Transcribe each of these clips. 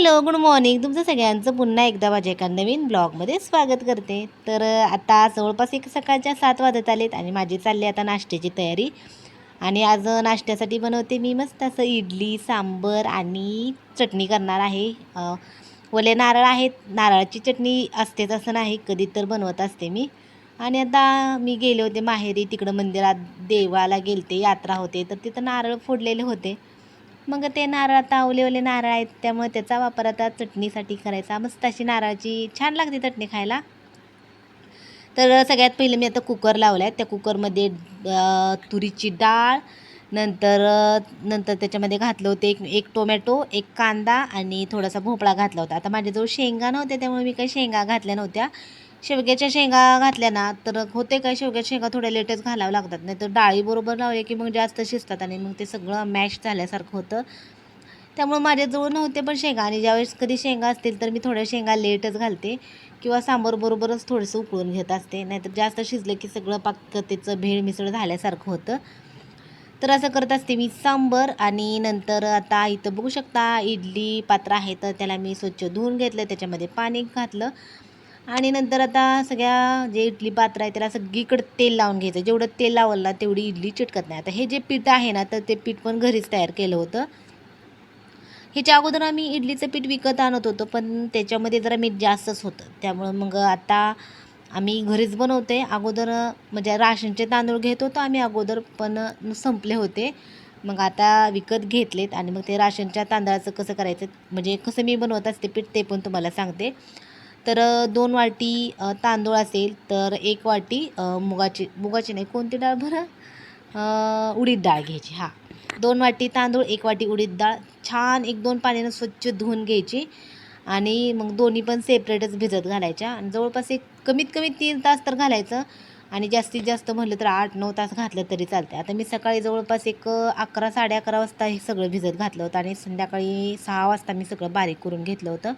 Hello good morning. तुमचं सगळ्यांचं पुन्हा एकदा माझ्या एका नवीन ब्लॉगमध्ये स्वागत करते. तर आता जवळपास एक सकाळच्या सात वाजत आलेत आणि माझी चालली आता नाश्त्याची तयारी. आणि आज नाश्त्यासाठी बनवते मी मस्त असं इडली सांबर आणि चटणी करणार आहे. ओले नारळ आहेत. नारळाची चटणी असतेच असं नाही कधी तर बनवत असते मी. आणि आता मी गेले होते माहेरी तिकडं मंदिरात देवाला गेलते यात्रा होते. तर तिथं नारळ फोडलेले होते. मग ते नारळ आता ओले नारळ आहेत त्यामुळे त्याचा वापर आता चटणीसाठी करायचा. मस्त अशी नारळाची छान लागते चटणी खायला. तर सगळ्यात पहिले मी आता कुकर लावला आहे त्या कुकरमध्ये तुरीची डाळ नंतर नंतर त्याच्यामध्ये घातलं होतं एक एक टोमॅटो एक कांदा आणि थोडासा भोपळा घातला होता. आता माझ्याजवळ शेंगा नव्हत्या त्यामुळे मी काही शेंगा घातल्या नव्हत्या. शेवग्याच्या शेंगा घातल्या ना तर होते काय शेवग्याच्या शेंगा थोड्या लेटच घालावं लागतात. नाही तर डाळीबरोबर लावले की मग जास्त शिजतात आणि मग ते सगळं मॅश झाल्यासारखं होतं. त्यामुळे माझ्याजवळ नव्हते पण शेंगा आणि ज्यावेळेस कधी शेंगा असतील तर मी थोड्या शेंगा लेटच घालते किंवा सांबारबरोबरच थोडंसं उकळून घेत असते. नाहीतर जास्त शिजलं की सगळं पाकतेचं भेळ मिसळ झाल्यासारखं होतं. तर असं करत असते मी सांबर आणि नंतर आता इथं बघू शकता इडली पात्र आहे तर त्याला मी स्वच्छ धुवून घेतलं त्याच्यामध्ये पाणी घातलं. आणि नंतर आता सगळ्या जे इडली पात्र आहे त्याला सगळीकडे तेल लावून घ्यायचं. जेवढं तेल लावलं ना तेवढी इडली चिटकत नाही. आता हे जे पीठ आहे ना तर ते पीठ पण घरीच तयार केलं होतं. ह्याच्या अगोदर आम्ही इडलीचं पीठ विकत आणत होतो पण त्याच्यामध्ये जरा मीठ जास्तच होतं. त्यामुळं मग आता आम्ही घरीच बनवते. अगोदर म्हणजे राशनचे तांदूळ घेत होतो आम्ही अगोदर पण संपले होते. मग आता विकत घेतलेत आणि मग ते राशनच्या तांदळाचं कसं करायचं म्हणजे कसं मी बनवत असते पीठ ते पण तुम्हाला सांगते. तर दोन वाटी तांदूळ असेल तर एक वाटी मुगाची मुगाची नाही कोणती डाळ बरं? उडीद डाळ घ्यायची हां. दोन वाटी तांदूळ एक वाटी उडीद डाळ छान एक दोन पाण्यानं स्वच्छ धुवून घ्यायची आणि मग दोन्ही पण सेपरेटच भिजत घालायच्या आणि जवळपास एक कमीत कमी तीन तास तर घालायचं आणि जास्तीत जास्त म्हटलं तर आठ नऊ तास घातलं तरी चालते आता मी सकाळी जवळपास एक अकरा साडे अकरा वाजता हे सगळं भिजत घातलं होतं आणि संध्याकाळी सहा वाजता मी सगळं बारीक करून घेतलं होतं.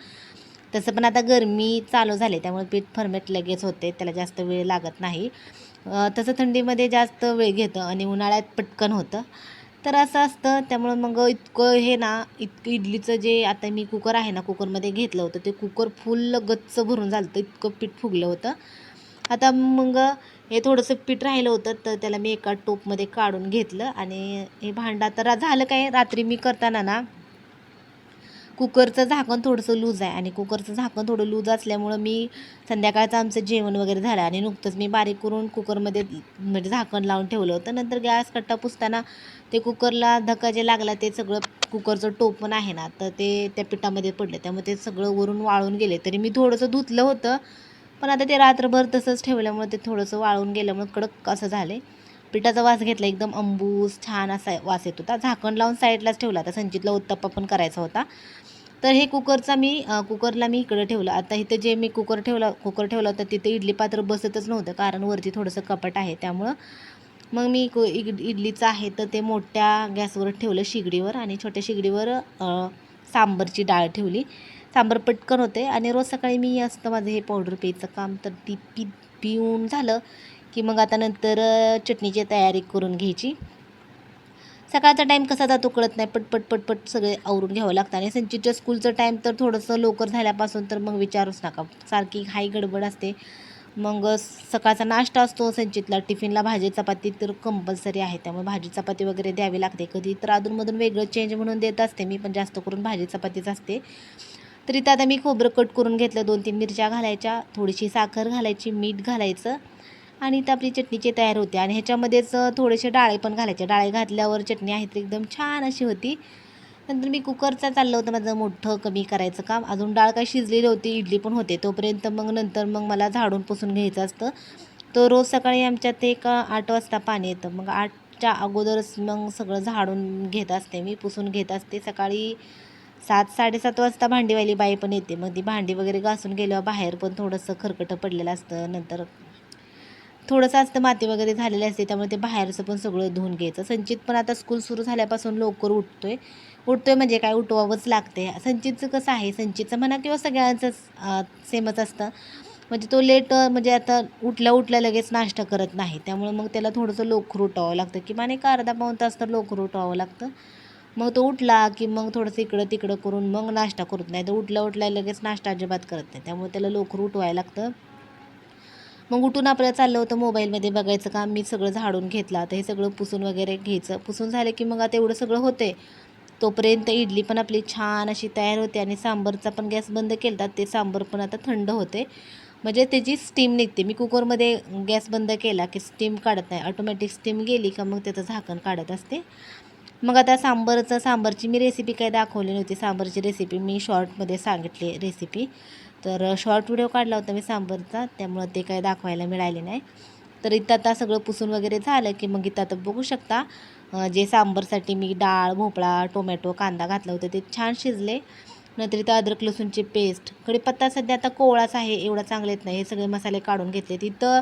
तसं पण आता गरमी चालू झाले त्यामुळे पीठ फर्मेट लगेच होते त्याला जास्त वेळ लागत नाही. तसं थंडीमध्ये जास्त वेळ घेतं आणि उन्हाळ्यात पटकन होतं. तर असं असतं त्यामुळं मग इतकं हे ना इतकं इडलीचं जे आता मी कुकर आहे ना कुकरमध्ये घेतलं होतं ते कुकर फुल गच्च भरून झालं होतं इतकं पीठ फुगलं होतं. आता मग हे थोडंसं पीठ राहिलं होतं तर त्याला मी एका टोपमध्ये काढून घेतलं आणि हे भांडं आता झालं काय रात्री मी करताना ना कुकरचं झाकण थोडंसं लूज आहे आणि कुकरचं झाकण थोडं लूज असल्यामुळं मी संध्याकाळचं आमचं जेवण वगैरे झालं आणि नुकतंच मी बारीक करून कुकरमध्ये म्हणजे झाकण लावून ठेवलं. होतं नंतर गॅस कट्टा पुसताना ते कुकरला धक्का जे लागला ते सगळं कुकरचं टोपण आहे ना तर ते त्या पिठामध्ये पडलं. त्यामुळे ते सगळं वरून वाळून गेले. तरी मी थोडंसं धुतलं होतं पण आता ते रात्रभर तसंच ठेवल्यामुळे ते थोडंसं वाळून गेल्यामुळे कडक असं झाले. पिठाचा वास घेतला एकदम अंबूस छान असा वास येत होता. झाकण लावून साईडलाच ठेवला आता संचितला उत्तप्पा पण करायचा होता. तर हे कुकरचा मी कुकरला मी इकडं ठेवलं. आता इथं जे मी कुकर ठेवला कुकर ठेवलं होता तिथे इडली पात्र बसतच नव्हतं कारण वरती थोडंसं कपाट आहे त्यामुळं मग मी कु इड इडलीचं आहे तर ते मोठ्या गॅसवर ठेवलं शिगडीवर आणि छोट्या शिगडीवर सांबरची डाळ ठेवली. सांबर पटकन होते आणि रोज सकाळी मी असतं माझं हे पावडर प्यायचं काम तर ती पी पिऊन झालं. की मग आता नंतर चटणीची तयारी करून घ्यायची. सकाळचा टाईम कसा जातो कळत नाही पटपट पटपट सगळे आवरून घ्यावं लागतं. आणि संचितच्या स्कूलचं टाईम तर थोडंसं लवकर झाल्यापासून तर मग विचारूच नका. सारखी हाई गडबड असते. मग सकाळचा नाश्ता असतो संचितला टिफिनला भाजी चपाती तर कंपल्सरी आहे. त्यामुळे भाजी चपाती वगैरे द्यावी लागते. कधी तर अधूनमधून वेगळं चेंज म्हणून देत असते. मी पण जास्त करून भाजी चपातीच असते. तरी तर आता मी खोबरं कट करून घेतलं. दोन तीन मिरच्या घालायच्या थोडीशी साखर घालायची मीठ घालायचं. आणि इथं आपली चटणीची तयार होते. आणि ह्याच्यामध्येच थोडेसे डाळे पण घालायचे. डाळे घातल्यावर चटणी आहे तर एकदम छान अशी होती. नंतर मी कुकरचा चाललं होतं माझं मोठं कमी करायचं काम. अजून डाळ काय शिजलेली होती इडली पण होते. तोपर्यंत मग नंतर मग मला झाडून पुसून घ्यायचं असतं. तर रोज सकाळी आमच्या ते एक आठ वाजता पाणी येतं. मग आठच्या अगोदरच मग सगळं झाडून घेत असते मी पुसून घेत असते. सकाळी सात साडेसात वाजता भांडीवाली बाई पण येते. मग ती भांडी वगैरे घासून गेल्यावर बाहेर पण थोडंसं खरकटं पडलेलं असतं. नंतर थोडंसं असतं माती वगैरे झालेली असते त्यामुळे ते बाहेरचं पण सगळं धुवून घ्यायचं. संचित पण आता स्कूल सुरू झाल्यापासून लवकर उठतो आहे म्हणजे काय? उठवावंच लागते संचितचं कसं आहे? संचितचं म्हणा किंवा सगळ्यांचंच सेमच असतं. म्हणजे तो लेट म्हणजे आता उठल्या उठल्या लगेच नाश्ता करत नाही. त्यामुळे मग त्याला थोडंसं लवकर उठावं लागतं. किंवा एक अर्धा पाऊण तास तर लवकर उठवावं लागतं. मग तो उठला की मग थोडंसं इकडं तिकडं करून मग नाश्ता करत नाही. तर उठल्या उठल्या लगेच नाश्ता अजिबात करत नाही. त्यामुळे त्याला लवकर उठवायला लागतं. मग उठून आपल्याला चाललं होतं मोबाईलमध्ये बघायचं काम मी सगळं झाडून घेतलं आता हे सगळं पुसून वगैरे घ्यायचं. पुसून झालं की मग आता एवढं सगळं होते तोपर्यंत इडली पण आपली छान अशी तयार होते आणि सांबरचा पण गॅस बंद केला ते सांबर पण आता थंड होते. म्हणजे त्याची स्टीम निघते. मी कुकरमध्ये गॅस बंद केला की स्टीम काढत नाही. ऑटोमॅटिक स्टीम गेली का मग त्याचं झाकण काढत असते. मग आता सांबरचं सांबरची मी रेसिपी काय दाखवली नव्हती. सांबरची रेसिपी मी शॉर्टमध्ये सांगितली रेसिपी तर शॉर्ट व्हिडिओ काढला होता मी सांबरचा. त्यामुळं ते काय दाखवायला मिळाले नाही. तर इथं आता सगळं पुसून वगैरे झालं की मग इथं आता बघू शकता जे सांबरसाठी मी डाळ भोपळा टोमॅटो कांदा घातला होता ते छान शिजले. नंतर इथं अद्रक लसूणची पेस्ट. कढीपत्ता सध्या आता कोवळाच आहे एवढा चांगला येत नाही. हे सगळे मसाले काढून घेतले. तिथं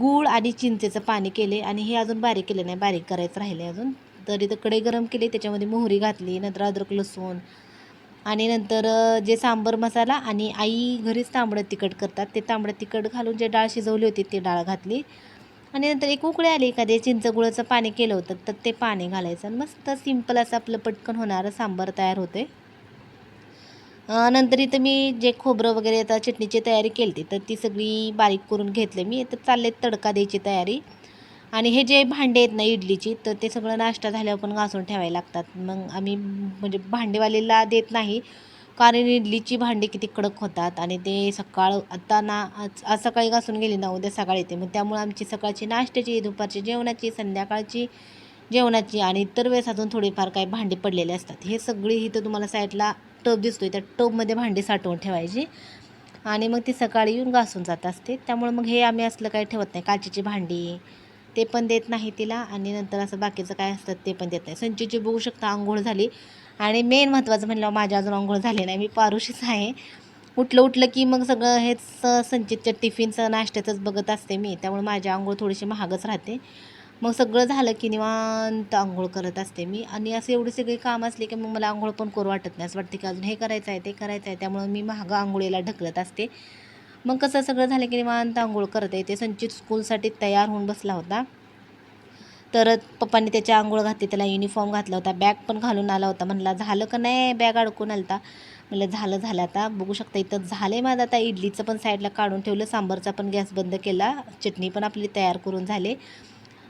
गूळ आणि चिंचेचं पाणी केले आणि हे अजून बारीक केले नाही. बारीक करायचं राहिले अजून. तर इथं कढई गरम केली त्याच्यामध्ये मोहरी घातली नंतर अद्रक लसूण आणि नंतर जे सांबर मसाला आणि आई घरीच तांबडं तिखट करतात ते तांबडं तिखट घालून जे डाळ शिजवली होती ती डाळ घातली. आणि नंतर एक उकळी आली एखादे चिंचगुळाचं पाणी केलं होतं तर ते पाणी घालायचं आणि मस्त सिंपल असं आपलं पटकन होणारं सांबार तयार होते. नंतर इथं मी जे खोबरं वगैरे आता चटणीची तयारी केली होती तर ती सगळी बारीक करून घेतले मी. तर चालले तडका द्यायची तयारी. आणि हे जे भांडे आहेत ना इडलीची तर ते सगळं नाश्ता झाल्यावर पण घासून ठेवायला लागतात. मग आम्ही म्हणजे भांडेवालीला देत नाही कारण इडलीची भांडी किती कडक होतात आणि ते सकाळ आता ना आज आज सकाळी घासून गेली ना उद्या सकाळी येते. मग त्यामुळे आमची सकाळची नाश्त्याची दुपारची जेवणाची संध्याकाळची जेवणाची आणि इतर वेळेस अजून थोडीफार काही भांडी पडलेले असतात. हे सगळी इथं तुम्हाला साईडला टब दिसतो आहे त्या टबमध्ये भांडी साठवून ठेवायची आणि मग ती सकाळी येऊन घासून जात असते. त्यामुळे मग हे आम्ही असलं काही ठेवत नाही. काचेची भांडी ते पण देत नाही तिला आणि नंतर असं बाकीचं काय असतं ते पण देत नाही. संचीची बघू शकता आंघोळ झाली. आणि मेन महत्त्वाचं म्हणलं माझ्या अजून आंघोळ झाली नाही. मी पारुशीच आहे. उठलं उठलं की मग सगळं हेच संचितच्या टिफिनचं नाश्त्याचंच बघत असते मी. त्यामुळे माझी आंघोळ थोडीशी महागच राहते. मग सगळं झालं की निवांत आंघोळ करत असते मी. आणि असं एवढी सगळी काम असली की मग मला आंघोळ पण करू वाटत नाही. असं वाटते की अजून हे करायचं आहे ते करायचं आहे. त्यामुळे मी महाग आंघोळीला ढकलत असते. मग कसं सगळं झालं की निवांत आंघोळ करत ते संचित स्कूलसाठी तयार होऊन बसला होता. तर पप्पांनी त्याच्या आंघोळ घातली त्याला युनिफॉर्म घातला होता. बॅग पण घालून आला होता. म्हणला झालं का नाही बॅग अडकून आलता? म्हणलं झालं झालं आता. बघू शकता इथं झालं आहे माझं आता. इडलीचं पण साईडला काढून ठेवलं. सांबारचा पण गॅस बंद केला. चटणी पण आपली तयार करून झाले.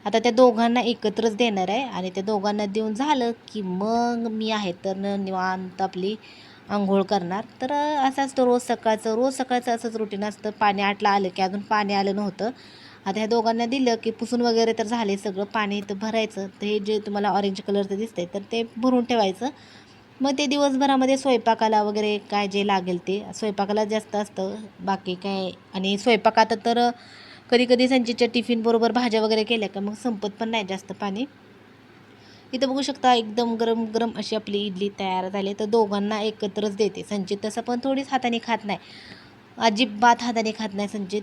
आता त्या दोघांना एकत्रच देणार आहे आणि त्या दोघांना देऊन झालं की मग मी आहे. तर न निवांत आपली आंघोळ करणार. तर असं असतं रोज सकाळचं रोज सकाळचं असंच रुटीन असतं. पाणी आटलं आलं की अजून पाणी आलं नव्हतं. आता ह्या दोघांना दिलं की पुसून वगैरे तर झाले सगळं. पाणी इथं भरायचं. तर हे जे तुम्हाला ऑरेंज कलरचं दिसतंय तर ते भरून ठेवायचं. मग ते दिवसभरामध्ये स्वयंपाकाला वगैरे काय जे लागेल ते स्वयंपाकाला जास्त असतं. बाकी काय? आणि स्वयंपाकात तर कधी कधी संचीच्या टिफिनबरोबर भाज्या वगैरे केल्या का? मग संपत पण नाही जास्त पाणी. इथं बघू शकता एकदम गरम गरम अशी आपली इडली तयार झाली. तर दोघांना एकत्रच देते संचित. तसं पण थोडीच हाताने खात नाही. अजिबात हाताने खात नाही संचित.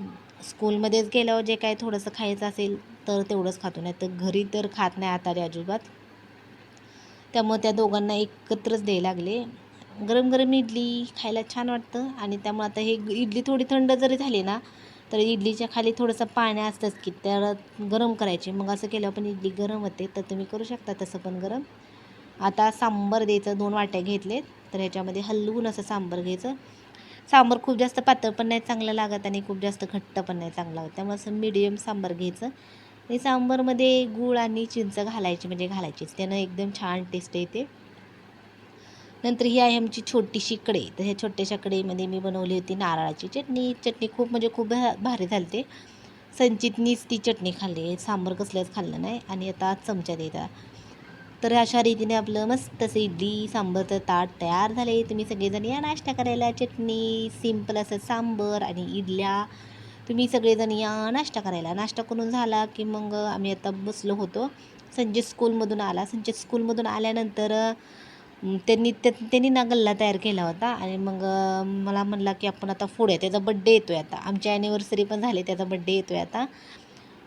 स्कूलमध्येच गेल्यावर जे काय थोडंसं खायचं असेल तर तेवढंच खातो. नाही तर घरी तर खात नाही हाताने अजिबात. त्यामुळे त्या दोघांना एकत्रच द्यायला लागले. गरम गरम इडली खायला छान वाटतं. आणि त्यामुळे आता हे इडली थोडी थंड जरी झाली ना तर इडलीच्या खाली थोडंसं पाणी असतंच की त्याला गरम करायची. मग असं केलं पण इडली गरम होते. तर तुम्ही करू शकता तसं पण गरम. आता सांबर द्यायचं दोन वाट्या घेतले तर ह्याच्यामध्ये हलवून असं सांबर घ्यायचं. सांबर खूप जास्त पातळ पण नाही चांगलं लागत आणि खूप जास्त घट्ट पण नाही चांगलं लागत. त्यामुळे असं मिडियम सांबर घ्यायचं. आणि सांबरमध्ये गूळ आणि चिंच घालायची म्हणजे घालायचीच. त्यानं एकदम छान टेस्ट येते. नंतर ही आहे आमची छोटीशी कढई. तर ह्या छोट्याशा कढईमध्ये मी बनवली होती नारळाची चटणी. चटणी खूप म्हणजे खूप भा भारी झालते. संचितनीच ती चटणी खाल्ली. सांबर कसल्याच खाल्लं नाही. आणि आता चमचा द्यायचा तर अशा रीतीने आपलं मस्त असं इडली सांबरचं ताट तयार झाले तुम्ही सगळेजण या नाश्ता करायला. चटणी सिंपल असं सांबर आणि इडल्या. तुम्ही सगळेजण या नाश्ता करायला. नाश्ता करून झाला की मग आम्ही आता बसलो होतो. संचित स्कूलमधून आला. संचित स्कूलमधून आल्यानंतर त्यांनी त्या त्यांनी ना गल्ला तयार केला होता आणि मग मला म्हणला की आपण आता फोडूया त्याचा बड्डे येतो आहे आता. आमची ॲनिव्हर्सरी पण झाली त्याचा बड्डे येतो आहे आता.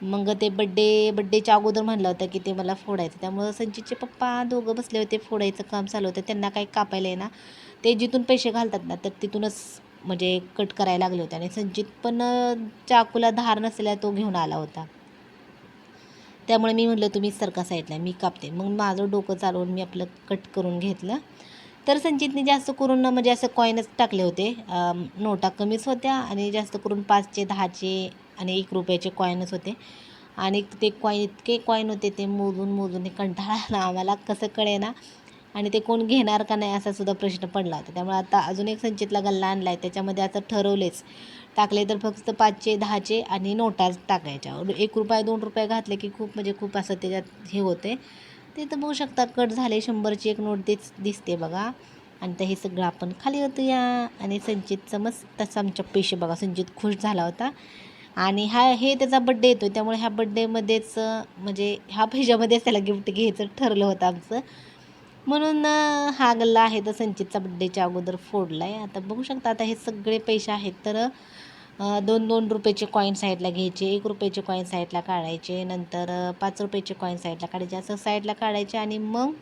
मग ते बड्डे बड्डेच्या अगोदर म्हणलं होतं की ते मला फोडायचं त्यामुळं संचितचे पप्पा दोघं बसले होते फोडायचं काम चालू होतं. त्यांना काही कापायला आहे ना ते जिथून पैसे घालतात ना तर तिथूनच म्हणजे कट करायला लागले होते. आणि संचित पण चाकूला धार नसलेला तो घेऊन आला होता. त्यामुळे मी म्हटलं तुम्ही सरका साईडला मी कापते. मग माझं डोकं चालवून मी आपलं कट करून घेतलं. तर संचितने जास्त करून म्हणजे असं कॉईनच टाकले होते. नोटा कमीच होत्या आणि जास्त करून पाचचे दहाचे आणि एक रुपयाचे कॉईनच होते. आणि ते कॉईन इतके कॉईन होते ते मोजून मोजून कंटाळा आला आम्हाला. कसं कळे ना आणि ते कोण घेणार का नाही असा सुद्धा प्रश्न पडला होता. त्यामुळे आता अजून एक संचितला गल्ला आणला आहे त्याच्यामध्ये आता ठरवलेच. टाकले तर फक्त पाचचे दहाचे आणि नोटाच टाकायच्या. एक रुपये दोन रुपये घातले की खूप म्हणजे खूप असं त्याच्यात हे होते. ते तर बघू शकता कट झाले. शंभरची एक नोट दिस दिसते बघा. आणि तर हे सगळं आपण खाली होतो या आणि संचितचं मस्त असं आमच्या पैसे बघा संचित खुश झाला होता. आणि हा हे त्याचा बड्डे येतो त्यामुळे ह्या बड्डेमध्येच म्हणजे ह्या पैशामध्येच त्याला गिफ्ट घ्यायचं ठरलं होतं आमचं. म्हणून हा गल्ला आहे तर संचितचा बड्डेच्या अगोदर फोडला आहे आता बघू शकता आता हे सगळे पैसे आहेत तर दोन दोन रुपयाचे कॉईन साईडला घ्यायचे एक रुपयाचे कॉईन साईडला काढायचे नंतर पाच रुपयाचे कॉईन साईडला काढायचे. असं साईडला काढायचे आणि मग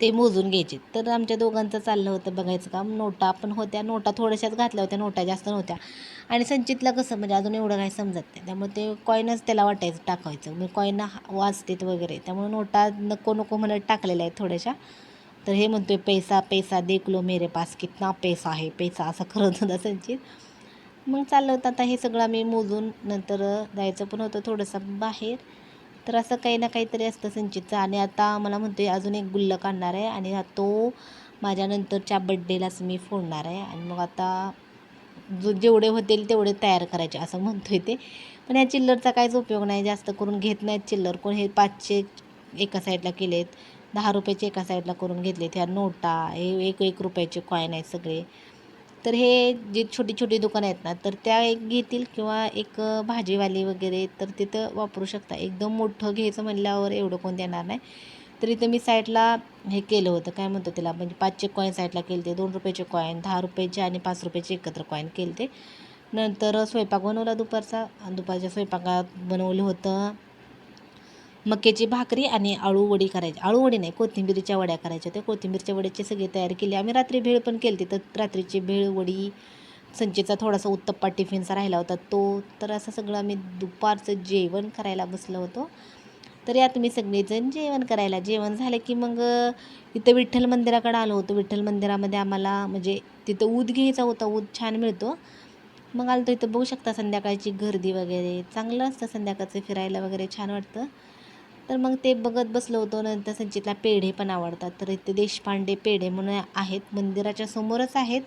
ते मोजून घ्यायचे. तर आमच्या दोघांचं चाललं होतं बघायचं काम नोटा पण होत्या नोटा थोड्याशाच घातल्या होत्या नोटा जास्त नव्हत्या. आणि संचितला कसं म्हणजे अजून एवढं काही समजत नाही. त्यामुळे ते कॉईनच त्याला वाटायचं टाकायचं मी कॉईन वाचतेत वगैरे. त्यामुळे नोटा नको नको म्हणत टाकलेल्या आहेत थोड्याशा. तर हे म्हणतोय पैसा पैसा देख लो मेरे पास कितना पैसा आहे पैसा असं करत होता संचित. मग चाललं होतं. आता हे सगळं आम्ही मोजून नंतर जायचं पण होतं थोडंसं बाहेर. तर असं काही ना काहीतरी असतं संचितचं. आणि आता मला म्हणतो आहे अजून एक गुल्लक आणणार आहे आणि तो माझ्या नंतरच्या बड्डेलाच मी फोडणार आहे. आणि मग आता जो जेवढे होतील तेवढे तयार करायचे असं म्हणतो आहे ते. पण या चिल्लरचा काहीच उपयोग नाही. जास्त करून घेत नाहीत चिल्लर. कोण हे पाचशे एका साईडला केले आहेत दहा रुपयाचे एका साईडला करून घेतलेत. ह्या नोटा हे एक एक रुपयाचे कॉईन आहेत सगळे. तर हे जे छोटी छोटी दुकानं आहेत ना तर त्या एक घेतील किंवा एक भाजीवाली वगैरे तर तिथं वापरू शकता. एकदम मोठं घ्यायचं म्हणल्यावर एवढं कोण देणार नाही. तर इथं मी साईडला हे केलं होतं. काय म्हणतो त्याला म्हणजे पाचशे कॉईन साईडला केले ते दोन रुपयाचे कॉईन दहा रुपयाचे आणि पाच रुपयाचे एकत्र कॉईन केले ते नंतर स्वयंपाक बनवला दुपारचा. दुपारच्या स्वयंपाकात बनवलं होतं. मक्याची भाकरी आणि आळूवडी करायची. आळूवडी नाही कोथिंबीरच्या वड्या करायच्या. त्या कोथिंबीरच्या वड्याची सगळी तयारी केली. आम्ही रात्री भेळ पण केली तर रात्रीची भेळ वडी संचेचा थोडासा उत्तप्पा टिफिनचा राहिला होता. तो तर असं सगळं आम्ही दुपारचं जेवण करायला बसलो होतो. तर या तुम्ही सगळेजण जेवण करायला. जेवण झालं की मग इथं विठ्ठल मंदिराकडे आलो होतो. विठ्ठल मंदिरामध्ये आम्हाला म्हणजे तिथं ऊद घ्यायचा होता. ऊद छान मिळतो. मग आलो तर इथं. बघू शकता संध्याकाळची गर्दी वगैरे. चांगलं असतं संध्याकाळचं फिरायला वगैरे. छान वाटतं. तर मग ते बघत बसलो होतो. नंतर संचितला पेढे पण आवडतात. तर इथे देशपांडे पेढे म्हणून आहेत. मंदिराच्या समोरच आहेत.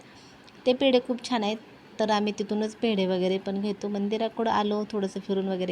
ते पेढे खूप छान आहेत. तर आम्ही तिथूनच पेढे वगैरे पण घेतो. मंदिराकडं आलो थोडंसं फिरून वगैरे